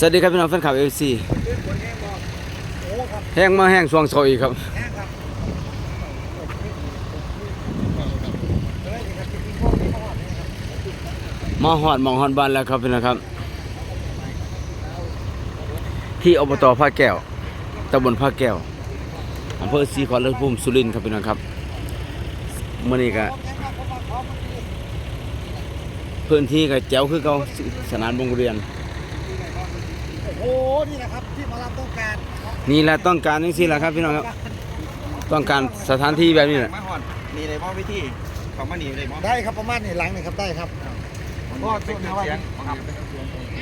สวัสดีครับพี่น้องแฟนคลับเอฟซีแห้งมาแห้งสวงโซอีกครับมาหอดมองหอดบ้านแล้วครับพี่น้องครับ ที่อบตภาแก้วตำบลภาแก้วอำเภอศรีขอรภูมิสุรินทร์ครับพี่น้องครับมื่อนี้ก็พื้นที่ก็แจ๋วคือเก่าสนามโรงเรียน โอ้โห นี่แหละครับที่หมารับต้องการนี่แหละต้องการจังซี่แหละครับพี่น้องครับ ต้องการสถานที่แบบนี้แหละมาหอดนี่เลยมอวิธีของมานี่เลยมอได้ครับประมาณนี้หลังนี่ครับได้ครับก็เป็นเครื่องเสียงครับ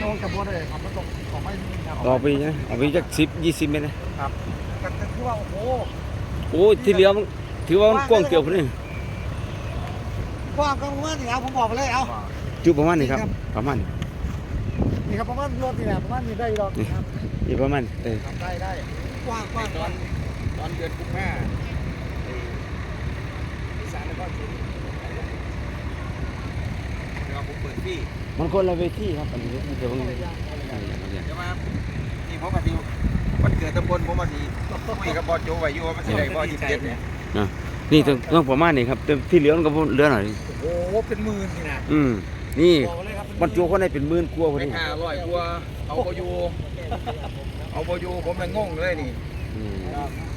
โน้กับบัวเลยครับมันตรงของไม่มีครับออกไปนะออกไปจักสิบยี่สิบเมตรนะครับกันกันคือว่าโอ้โหโอ้ยที่เหลือมันถือว่ามันกว้างเกี่ยวพอดีกว้างก็ประมาณนี้เอาผมบอกไปเลยเอาจุประมาณนี้ครับ ประมาณนี้ นี่ครับประมาณรถนี่แหละประมาณนี้ได้หรอกครับนี่ประมาณนี้เออทำได้ได้กว้างกว้างตอนตอนเดือนกุมภาอีสานแล้วก็ชุนเราผมเปิดที่มันคนละเวทีครับอันนี้เดี๋ยวผมจะมานี่ผมมาที่วันเกิดตำบลผมมาที่คุยกับบอสโจไว้อยู่ว่ามันสิได้บ่ยี่สิบเจ็ดเนี่ยนี่ต้องต้องประมาณนี้ครับแต่ที่เหลือมันก็เหลือหน่อยโอ้โหเป็นหมื่นนี่นะอืมนี่ บอกเลยครับบรรจุคนได้เป็นหมื่นกว่าพอไม่ดีค่าร้อยกว่าเอาโบอยูเอาโบอยูผมเลยงงเลยนี่อืม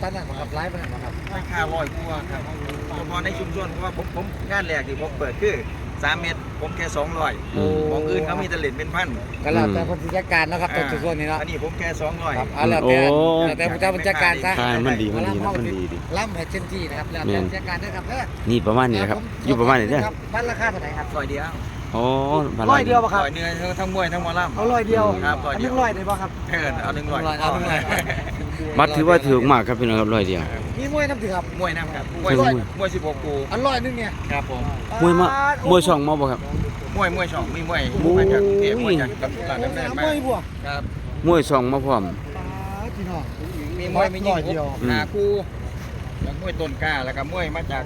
ตั้งหนักมาครับไลฟ์มาหนักมาครับไม่ค่าร้อยกว่าครับเฉพาะในชุมชนเพราะว่าผมผมงานแรกที่ผมเปิดคือสามเมตรผมแค่สองร้อยอืมของอื่นเขามีแต่เหรียญเป็นพันก็แล้วแต่คนผู้จัดการนะครับตัวส่วนนี้เนาะอันนี้ผมแค่สองร้อยครับเอาแล้วแต่โอ้แล้วแต่ผู้จัดการซะใช่มันดีมันดีนะมันดีดี ล่ำให้เต็มที่นะครับแล้วแต่ผู้จัดการด้วยครับเด้อนี่ประมาณนี้ครับ อยู่ประมาณนี้เด้อครับบ้านราคาเท่าไหร่ครับ ร้อยเดียว โอ้บาร้อยเดียวป่ะครับร้อยเนื้อทั้งมวยทั้งหมอลำเอาร้อยเดียวครับร้อยอันเดีนึยวงร้อยได้ป่ะครับ เออเอาหนึ่งร้อยเอาหนึ่งร้อย บัตรถือว่าถูกมากครับพี่น้องครับร้อยเดียว มีมวยน้ำถือครับ มวยน้ำครับมวยมวย มวยสิบหกกูอันร้อยหนึงเนี่ยครับผมมวยมามวยช่องมาบ่ครับ มวยมวยช่องมีมวยโอ้ยมาจากกรุงเทพมวยจากตลาดโอ้น้ำเนินสามมาวยบวกครับมวยช่องมาพร้อมตาพี่น้อง มีมวยมียิงร้อยเดียวอืมหาคู่แล้วมวยต้นกล้าแล้วก็มวยมาจาก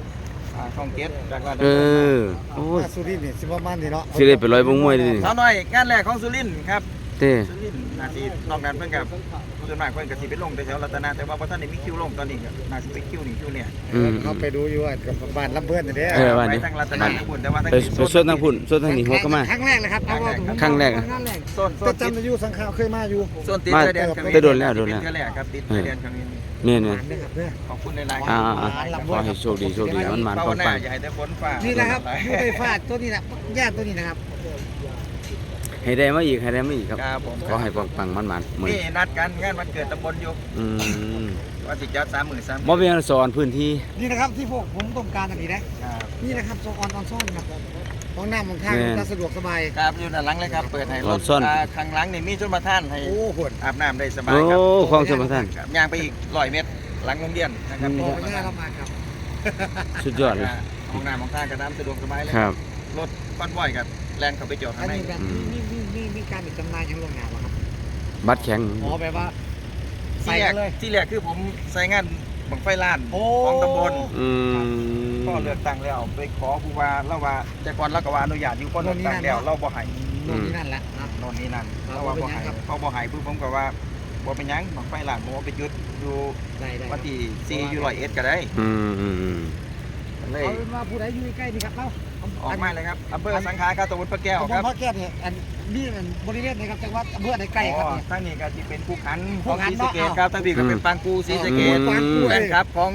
อ่าช่องเก็ตจากลาดเออโอ้ยสุรินทร์นี่สิประมาณนี้เนาะสิได้ไปร้อยบงมวยดิสาวน้อยงานแรกของสุรินทร์ครับ เต้สุรินทร์นาทีนอกนั้นเพิ่นกับผู้ส่วนมากเพิ่นก็สิไปลงแถวรัตนาแต่ว่าบ่ทันได้มีคิวลงตอนนี้ก็น่าสิไปคิวนี่คิวเนี่ยอืมเขาไปดูอยู่ว่ากับบ้านลำเพื่อนนี่เด้อเออว่านี่ไปทางรัตนาทั้งบุญแต่ว่าทางไปไปสดทางพุ่นสดทางนี้หัวก็มา ครั้งแรกเลยครับเอาว่าผมครั้งแรก ครั้งแรกโซนโซก็นติดจำอายุสังขาวเคยมาอยู่ โซนติดมาชายแดนเขมรได้โดนแล้วโดนแล้ว ติเทือแรกครับติดชายแดนเขมร แม่นเนี่ยนะครับเด้อ ขอบคุณในไลน์อ่าอ่าขอให้โชคดีโชคดีมันมันภาปัวงนาปังอย่าให้แต่ฝนฟ้านี่นี่นะครับยูไฟฟ้าตัวนี้นะญาติตัวนี้นะครับ ให้ได้มาอีกให้ได้มาอีกครับครับผมขอให้ปังปังมันมันมือนี่นัดกันงานวันเกิดตำบลอยู่อืมว่าสิจัดสามหมื่นสามบ่เป็นสอนพื้นที่นี่นะครับที่พวกผมต้องการอันนี้นะครับนี่นะครับโซออนออนซ่อนครับ ของน้ำของทางแม่นจะสะดวกสบาย ครับอยู่ด้านหลังเลยครับเปิดให้รรถถซ่อนาข้างหลังนี่มีชนประทานให้โอ้โหดอาบน้ำได้สบายโอ้ครับของสมทาน ครับย่างไปอีกร้อยเมตรหลังโรงเรียนนะครับอืม โอ้ไม่น่าลำบากครับ สุดยอดเลยห้องน้ำของท่ากระน้ำสะดวกสบายเลยครับ รถคอนวอยกับแลนเข้าไปจอดอัข้านงในนี้แบบอืมนี่นี่นี่นี่การจำหน่ายยังโรงงานเหรอครับบัตรแข็ง อ๋อแบบว่าที่ใส่แรกเลย ที่แรกคือผมใส่งานบังไฟล้านโอ้ ของตำบลอืม ก็เลือกตั้งแล้วไปขอผู้ว่าเราว่าแต่ก่อนเราก็ว่าอนุญาตอยู่ก็เลือกตั้งแล้วเราบ่ให้โน่นนี่นั่นละนะโน่นนี่นั่นเราว่าบ่ให้เป็นหยังครับเขาบ่ให้ปุ๊บผมก็ว่าบ่เป็นหยังบังไฟหล้านผมไปหยุดอยู่ได้ได้วันที่สี่อยู่ร้อยเอ็ดก็ได้อืมอืมอืมเลยเอาเป็นว่าผู้ใดอยู่ใกล้ๆนี่ครับเราออกมาเลยครับอำเภอสังขารครับตำบลพระแก้วครับพ่อแก้วเนี่ยอันนี่เป็นบริเวณไหนครับจังหวัดอำเภอไหนใกล้ครับอ๋อเนี่ยทั้งนี้ก็ที่เป็นผู้ขันของศรีสะเกดครับทั้งนี้ก็เป็นปางกูศรีสะเกดปางกูแฟนครับของ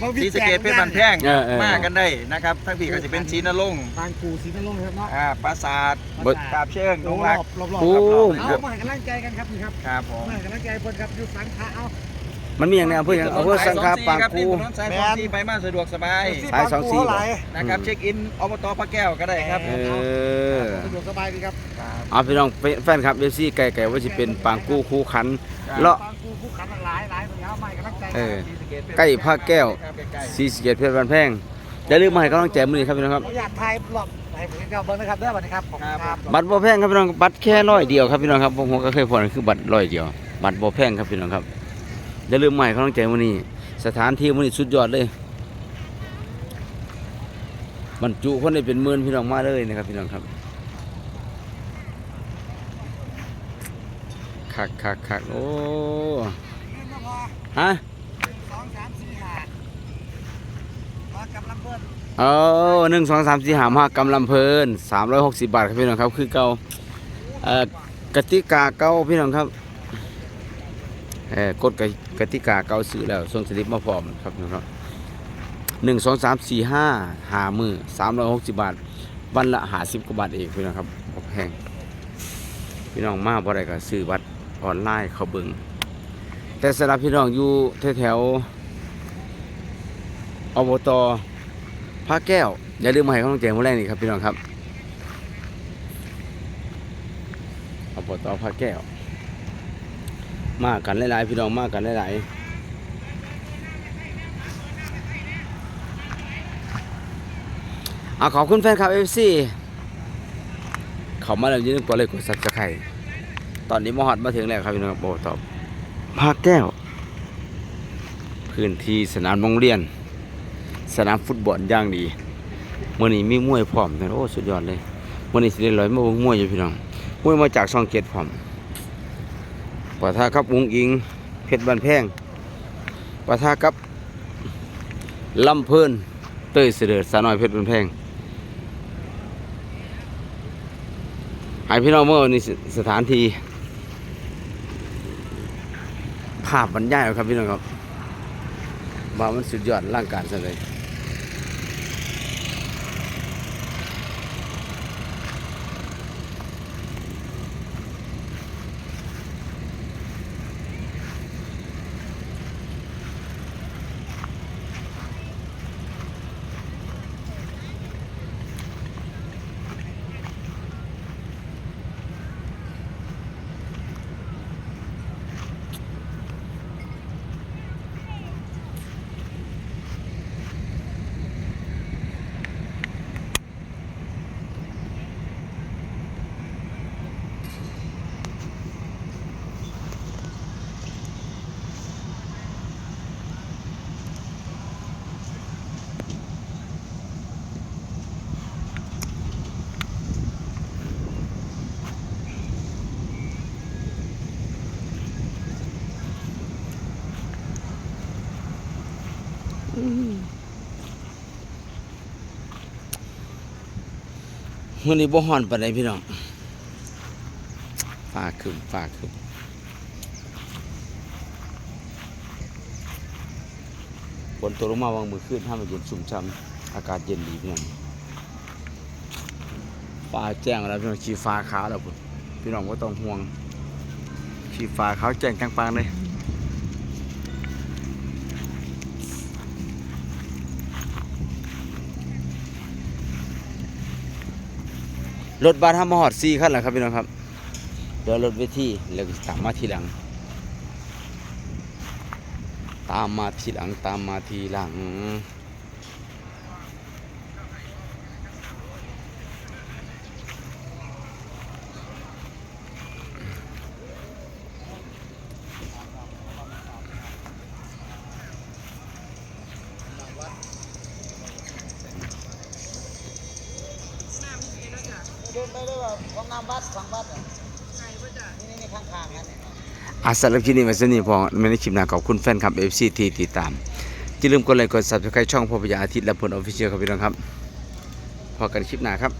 มาศรีสะเกดเพชรบันแพงมากันได้นะครับทั้งพี่ก็จะเป็นศรีนรงค์บางกูศรีนรงค์ครับเนาะอ่าปราสาทบ่กาบเชิงดโอ้งรรัอกบรอบรอบโอ้เอามาให้กำลังใจกันครับนี่ครับครับผมมาให้กำลังใจเพิ่นครับอยู่สังขะเอามันมีอย่างในอำเภออย่างอำเภอสังขะปางครับกูที่ถนนสายสองสี่ไปมาสะดวกสบายสายสองสี่บางกูเท่าไหร่นะครับเช็คอินอบตพระแก้วก็ได้ครับ เออสะดวกสบายดีครับ เอาพี่น้องแฟนครับเอฟซีไก่ไก่ว่าจะเป็นปางกู้คู่ขันเลาะ บางกูผู้ขันหลายหลายคนเอามาให้กำลังใจเออศรีสะเดเพชรใกล้พระแก้วครับใกล้ซีสะเกตเพชรบันแพงอย่าลืมมาให้กำลังใจมือนี้ครับพี่น้องครับขออนุญาตถ่ายรอบให้ผมเจ้าเบิ้งนะครับเด้อบัดนี้ครับขอบคุณครับบัตรบ่แพงครับพี่น้องบัตรแค่ร้อยเดียวครับพี่น้องครับผมก็เคยพอคือบัตรร้อยเดียวบัตรบ่แพงครับพี่น้องครับอย่าลืมมาให้กำลังใจมือนี้สถานที่มือนี้สุดยอดเลยบรรจุคนได้เป็นหมื่นพี่น้องมาเลยนะครับพี่น้องครับ คักคักคักโอ้เงินมาพอฮะสองสามสี่ห้ามากับลำเบิดเออหนึ่งสองสามสี่หามากำลำเพลินสามร้อยหกสิบบาทครับพี่น้องครับ คือเก่าเอ่อกติกาเก่าพี่น้องครับเออกฎกติกติกาเก่าซื้อแล้วส่งสลิปมาพร้อมครับพี่น้องครับหนึ่งสองสามสี่ห้าหามือสามร้อยหกสิบบาทวันละหาสิบกว่าบาทเองพี่น้องครับบ่แพงพี่น้องมาบ่ได้ก็ซื้อบัตร ออนไลน์เขาเบิงแต่สำหรับพี่น้องอยู่แถวๆอบตพระแก้ว อย่าลืมมาให้กำลังใจมื้อแรกนี่ครับพี่น้องครับอบตพระแก้ว มากันหลายๆพี่น้องมากันหลายๆเอาขอบคุณแฟนคลับ FC เขามาแล้วอยืนกดเลยกดซับสไครต์ ตอนนี้มอฮอดมาถึงแล้วครับพี่น้องครับอบตพระแก้ว พื้นที่สนามโรงเรียน สนามฟุตบอลย่างดีเมื่อนี้มีมวยพร้อมนะโอ้สุดยอดเลยเมื่อนี้สิได้ลอยมาเบิ่งมวยอยู่พี่น้องมวยมาจากช่องเจ็ดพร้อมปะทะครับวงอิงเพชรบันแพงปะทะกับลำเพลินเต้ยเสด็จสาน้อยเพชรบันแพงให้พี่น้องเมื่อนี้สถานที่ ภาพบรรยายเอาครับพี่น้องครับว่ามันสุดยอดร่างกายซะเลย มื่อนี้บ่ฮ้อนปานใดพี่น้องฟ้าครึมฟ้าครึมฝนตกลงมาวางมือขึ้นถ้ามันเย็นชุ่มช่ำอากาศเย็นดีพี่น้องฟ้าแจ้งแล้วพี่น้องชีฟ้าขาวแล้วพี่น้องก็ต้องห่วงชีฟ้าขาวแจ้งจังปางเลย รถบัสทำมาหอดซีขั้นแล้วครับพี่น้องครับเดี๋ยวรถเวทีแล้วตามมาทีหลัง ตามมาทีหลังตามมาทีหลัง ด้วยว่าของน้ำวัดฝั่งวัดอะนี่นี่ข้างๆนั่นอาสำหรับคลิปนี้ไว้สนี้พอไม่ได้คลิปหน้าขอบคุณแฟนคลับ FC ที่ติดตามอย่าลืมกดไลค์กด Subscribe ช่องพ่อพญาอาทิตย์และผลออฟฟิเชียลครับพี่น้องครับ พอกันคลิปหน้าครับ